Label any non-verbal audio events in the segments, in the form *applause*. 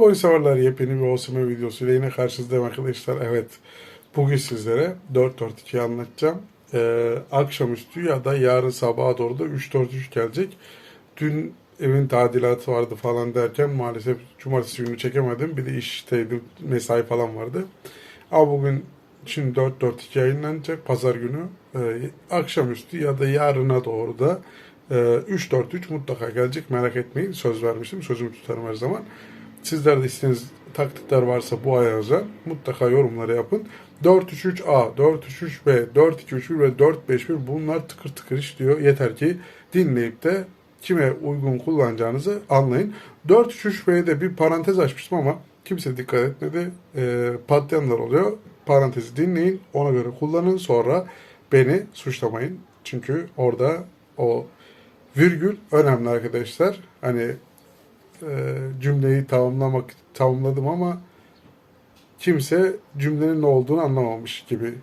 Merhaba oyun yepyeni bir Osime videosuyla yine karşınızdayım arkadaşlar. Evet bugün sizlere 4-4-2'yi anlatacağım. Ee, akşamüstü ya da yarın sabaha doğru da 3-4-3 gelecek. Dün evin tadilatı vardı falan derken maalesef cumartesi günü çekemedim. Bir de işteydim mesai falan vardı. Ama bugün şimdi 4-4-2 yayınlanacak pazar günü. Ee, akşamüstü ya da yarına doğru da e, 3-4-3 mutlaka gelecek merak etmeyin. Söz vermiştim sözümü tutarım her zaman. Sizler de istediğiniz taktikler varsa bu aya özel mutlaka yorumlara yapın. 4-3-3-A, 4-3-3-B, 4-2-3-1 ve 4-5-1 bunlar tıkır tıkır işliyor. Yeter ki dinleyip de kime uygun kullanacağınızı anlayın. 4-3-3-B'de bir parantez açmıştım ama kimse dikkat etmedi. E, patlayanlar oluyor. Parantezi dinleyin. Ona göre kullanın. Sonra beni suçlamayın. Çünkü orada o virgül önemli arkadaşlar. Hani e, cümleyi tamamlamak tamamladım ama kimse cümlenin ne olduğunu anlamamış gibi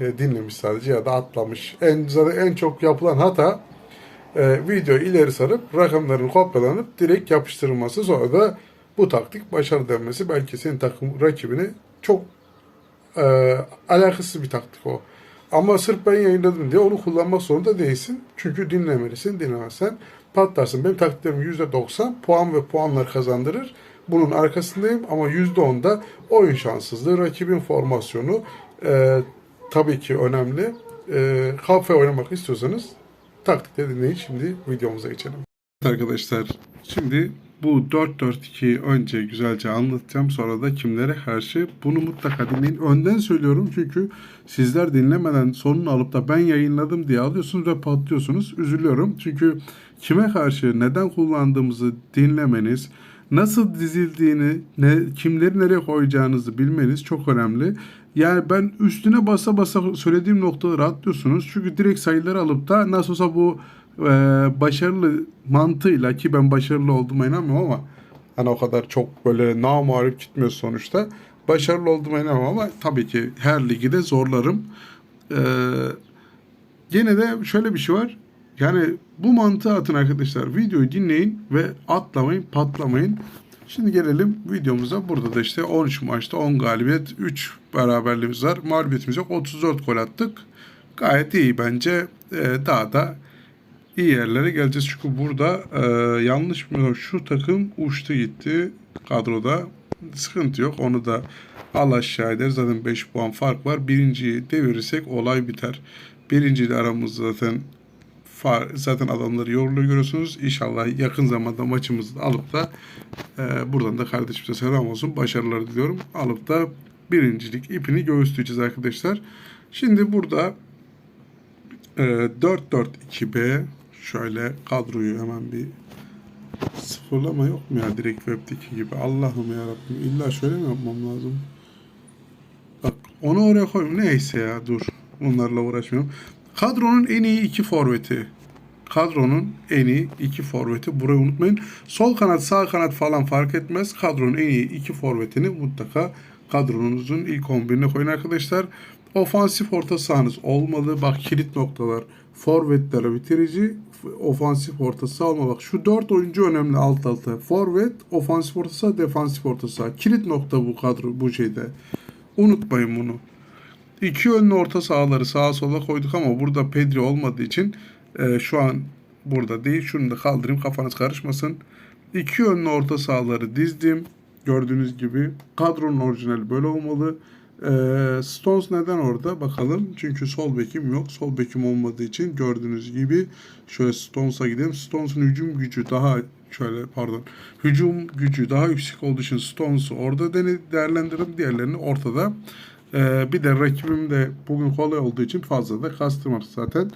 e, dinlemiş sadece ya da atlamış. En en çok yapılan hata e, videoyu ileri sarıp rakamların kopyalanıp direkt yapıştırılması sonra da bu taktik başarı denmesi belki senin takım rakibini çok e, alakasız bir taktik o. Ama sırf ben yayınladım diye onu kullanmak zorunda değilsin. Çünkü dinlemelisin. Dinlemezsen patlarsın. Benim taktiklerim %90 puan ve puanlar kazandırır. Bunun arkasındayım ama %10 da oyun şanssızlığı, rakibin formasyonu e, tabii ki önemli. E, kafe oynamak istiyorsanız taktikleri dinleyin. Şimdi videomuza geçelim. Arkadaşlar şimdi bu 4-4-2'yi önce güzelce anlatacağım. Sonra da kimlere karşı bunu mutlaka dinleyin. Önden söylüyorum çünkü sizler dinlemeden sonunu alıp da ben yayınladım diye alıyorsunuz ve patlıyorsunuz. Üzülüyorum. Çünkü kime karşı neden kullandığımızı dinlemeniz, nasıl dizildiğini, ne, kimleri nereye koyacağınızı bilmeniz çok önemli. Yani ben üstüne basa basa söylediğim noktaları atlıyorsunuz. Çünkü direkt sayıları alıp da nasıl olsa bu e, başarılı mantığıyla ki ben başarılı olduğuma inanmıyorum ama hani o kadar çok böyle namarip gitmiyor sonuçta. Başarılı olduğuma inanmıyorum ama tabii ki her ligi de zorlarım. Ee, gene de şöyle bir şey var. Yani bu mantığı atın arkadaşlar. Videoyu dinleyin ve atlamayın, patlamayın. Şimdi gelelim videomuza. Burada da işte 13 maçta 10 galibiyet, 3 beraberliğimiz var. Mağlubiyetimiz yok. 34 gol attık. Gayet iyi bence. Ee, daha da iyi yerlere geleceğiz. Çünkü burada e, yanlış mı şu takım uçtu gitti kadroda. Sıkıntı yok. Onu da al aşağı eder. Zaten 5 puan fark var. Birinciyi devirirsek olay biter. Birinciyle aramızda zaten zaten adamları yoruluyor görüyorsunuz. İnşallah yakın zamanda maçımızı alıp da e, buradan da kardeşimize selam olsun. Başarılar diliyorum. Alıp da birincilik ipini göğüsleyeceğiz arkadaşlar. Şimdi burada e, 4-4-2B şöyle kadroyu hemen bir sıfırlama yok mu ya? Direkt web'deki gibi. Allah'ım ya illa şöyle mi yapmam lazım? Bak onu oraya koyayım neyse ya dur. Bunlarla uğraşmıyorum kadronun en iyi iki forveti. Kadronun en iyi iki forveti. Burayı unutmayın. Sol kanat sağ kanat falan fark etmez. Kadronun en iyi iki forvetini mutlaka kadronunuzun ilk 11'ine koyun arkadaşlar ofansif orta sahanız olmalı. Bak kilit noktalar. Forvetlere bitirici, ofansif orta saha olma. Bak şu dört oyuncu önemli alt alta. Forvet, ofansif orta saha, defansif orta saha. Kilit nokta bu kadro bu şeyde. Unutmayın bunu. İki yönlü orta sahaları sağa sola koyduk ama burada Pedri olmadığı için e, şu an burada değil. Şunu da kaldırayım kafanız karışmasın. İki yönlü orta sahaları dizdim. Gördüğünüz gibi kadronun orijinali böyle olmalı. Ee, Stones neden orada bakalım. Çünkü sol bekim yok. Sol bekim olmadığı için gördüğünüz gibi şöyle Stones'a gidelim. Stones'un hücum gücü daha şöyle pardon. Hücum gücü daha yüksek olduğu için Stones'u orada dene, değerlendirdim. Diğerlerini ortada. Ee, bir de rakibim de bugün kolay olduğu için fazla da kastırmadı zaten.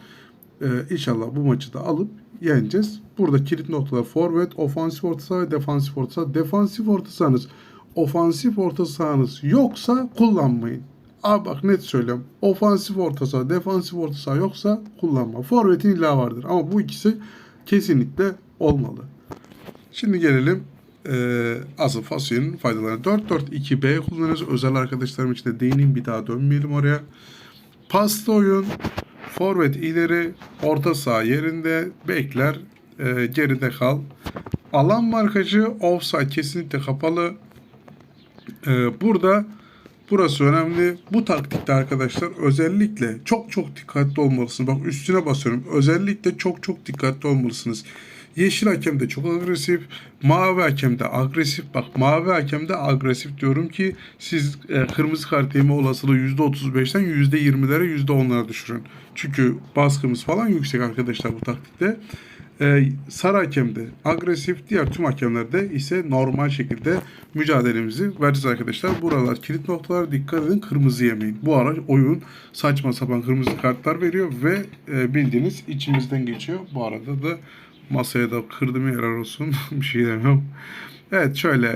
Ee, inşallah bu maçı da alıp yeneceğiz. Burada kilit noktalar forvet, ofansif orta saha defansif orta saha. Defansif orta sahanız ofansif orta sahanız yoksa kullanmayın. Abi bak net söylüyorum. Ofansif orta saha, defansif orta saha yoksa kullanma. Forvet'in illa vardır ama bu ikisi kesinlikle olmalı. Şimdi gelelim e, asıl fasulyenin faydalarına. 4-4-2-B kullanıyoruz. Özel arkadaşlarım için de değineyim bir daha dönmeyelim oraya. Paslı oyun, forvet ileri, orta saha yerinde, bekler e, geride kal. Alan markacı offside kesinlikle kapalı. Ee, burada burası önemli. Bu taktikte arkadaşlar özellikle çok çok dikkatli olmalısınız. Bak üstüne basıyorum. Özellikle çok çok dikkatli olmalısınız. Yeşil hakem de çok agresif. Mavi hakem de agresif. Bak mavi hakem de agresif diyorum ki siz e, kırmızı kart yeme olasılığı %35'ten %20'lere %10'lara düşürün. Çünkü baskımız falan yüksek arkadaşlar bu taktikte. Ee, sarı hakem de agresif, diğer tüm hakemlerde ise normal şekilde mücadelemizi vereceğiz arkadaşlar. Buralar kilit noktalar dikkat edin kırmızı yemeyin. Bu ara oyun saçma sapan kırmızı kartlar veriyor ve e, bildiğiniz içimizden geçiyor. Bu arada da masaya da kırdım yarar olsun *laughs* bir şey demem. Evet şöyle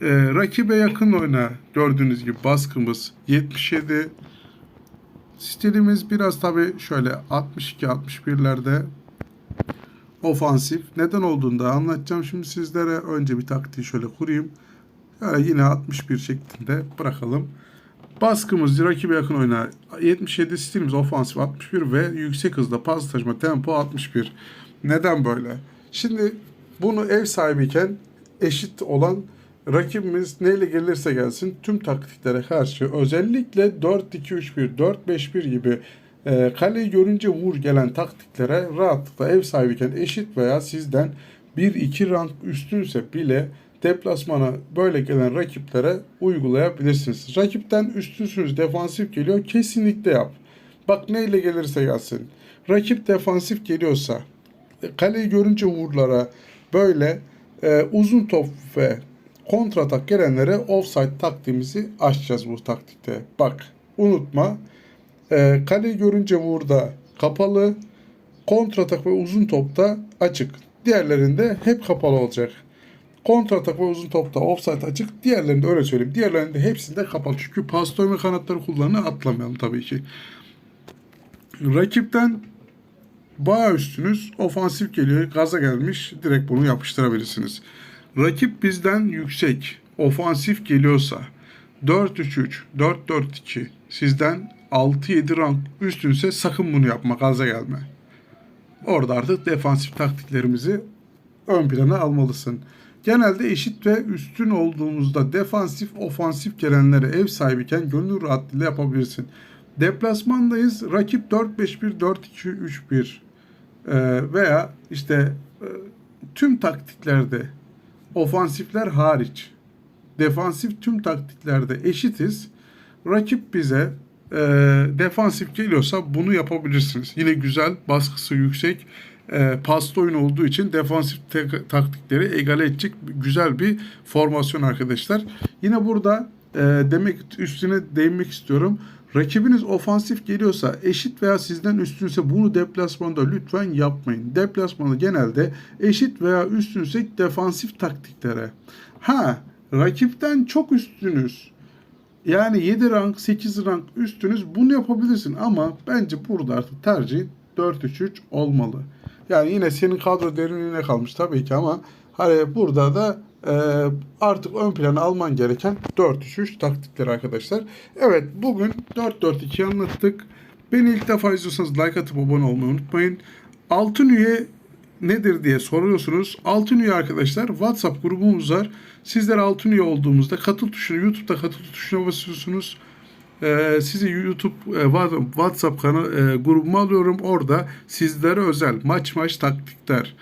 e, rakibe yakın oyna gördüğünüz gibi baskımız 77 Stilimiz biraz tabi şöyle 62-61'lerde ofansif. Neden olduğunu da anlatacağım şimdi sizlere. Önce bir taktiği şöyle kurayım. Yani yine 61 şeklinde bırakalım. Baskımız rakibe yakın oyna 77 stilimiz ofansif 61 ve yüksek hızda pas taşıma tempo 61. Neden böyle? Şimdi bunu ev sahibiyken eşit olan rakibimiz neyle gelirse gelsin tüm taktiklere karşı özellikle 4-2-3-1, 4-5-1 gibi e, kaleyi görünce vur gelen taktiklere rahatlıkla ev sahibiyken eşit veya sizden 1-2 rank üstünse bile deplasmana böyle gelen rakiplere uygulayabilirsiniz. Rakipten üstünsünüz defansif geliyor kesinlikle yap. Bak neyle gelirse gelsin. Rakip defansif geliyorsa e, kaleyi görünce vurlara böyle e, uzun top ve kontratak gelenlere offside taktiğimizi açacağız bu taktikte. Bak unutma e, kaleyi görünce vurda kapalı kontratak ve uzun topta açık. Diğerlerinde hep kapalı olacak. Kontratak ve uzun topta offside açık. Diğerlerinde öyle söyleyeyim. Diğerlerinde hepsinde kapalı. Çünkü pas dövme kanatları kullanı atlamayalım tabii ki. Rakipten bayağı üstünüz. Ofansif geliyor. Gaza gelmiş. Direkt bunu yapıştırabilirsiniz. Rakip bizden yüksek. Ofansif geliyorsa 4-3-3, 4-4-2 sizden 6-7 rank üstünse sakın bunu yapma. Gaza gelme. Orada artık defansif taktiklerimizi ön plana almalısın. Genelde eşit ve üstün olduğumuzda defansif, ofansif gelenlere ev sahibiyken gönül rahatlığıyla yapabilirsin. Deplasmandayız. Rakip 4-5-1, 4-2-3-1 ee, veya işte e, tüm taktiklerde ofansifler hariç defansif tüm taktiklerde eşitiz. Rakip bize e, defansif geliyorsa bunu yapabilirsiniz. Yine güzel, baskısı yüksek, e, paslı oyun olduğu için defansif taktikleri egale edecek güzel bir formasyon arkadaşlar. Yine burada e, demek üstüne değinmek istiyorum. Rakibiniz ofansif geliyorsa eşit veya sizden üstünse bunu deplasmanda lütfen yapmayın. Deplasmanda genelde eşit veya üstünsek defansif taktiklere. Ha rakipten çok üstünüz. Yani 7 rank 8 rank üstünüz bunu yapabilirsin ama bence burada artık tercih 4-3-3 olmalı. Yani yine senin kadro derinliğine kalmış tabii ki ama hani burada da e, artık ön plana alman gereken 4-3-3 taktikler arkadaşlar. Evet bugün 4-4-2 anlattık. Beni ilk defa izliyorsanız like atıp abone olmayı unutmayın. Altın üye nedir diye soruyorsunuz. Altın üye arkadaşlar WhatsApp grubumuz var. Sizler altın üye olduğumuzda katıl tuşuna YouTube'da katıl tuşuna basıyorsunuz. Ee, sizi YouTube e, WhatsApp kanal e, grubuma alıyorum. Orada sizlere özel maç maç taktikler.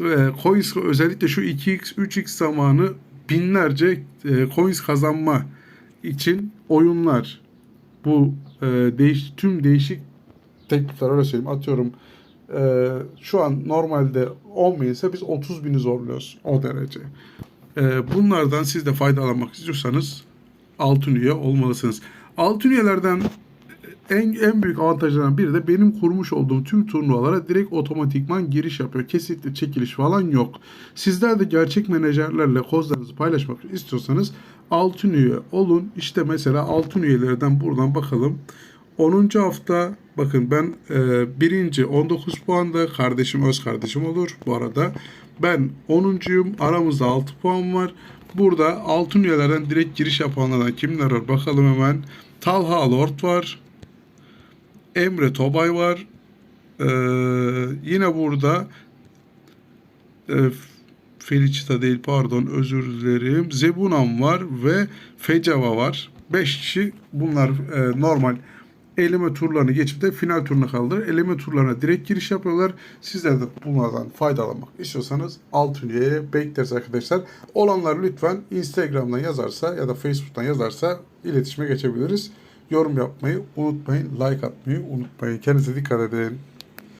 E, coins özellikle şu 2x 3x zamanı binlerce e, coins kazanma için oyunlar. Bu e, değiş tüm değişik teknikler öyle söyleyeyim. Atıyorum e, şu an normalde 10 bin ise biz 30 bini zorluyoruz o derece. E, bunlardan siz de faydalanmak istiyorsanız altın üye olmalısınız. Altın üyelerden en, en büyük avantajlarından biri de benim kurmuş olduğum tüm turnuvalara direkt otomatikman giriş yapıyor. Kesinlikle çekiliş falan yok. Sizler de gerçek menajerlerle kozlarınızı paylaşmak istiyorsanız altın üye olun. İşte mesela altın üyelerden buradan bakalım. 10. hafta bakın ben e, birinci 19 puanda kardeşim öz kardeşim olur bu arada. Ben 10.yum aramızda 6 puan var. Burada altın üyelerden direkt giriş yapanlardan kimler var bakalım hemen. Talha Lord var. Emre Tobay var. Ee, yine burada e, Felicita değil pardon özür dilerim. Zebunam var ve Fecava var. 5 kişi bunlar e, normal eleme turlarını geçip de final turuna kaldılar. Eleme turlarına direkt giriş yapıyorlar. Sizler de bunlardan faydalanmak istiyorsanız alt üyeye bekleriz arkadaşlar. Olanlar lütfen Instagram'dan yazarsa ya da Facebook'tan yazarsa iletişime geçebiliriz. Yorum yapmayı unutmayın. Like atmayı unutmayın. Kendinize dikkat edin.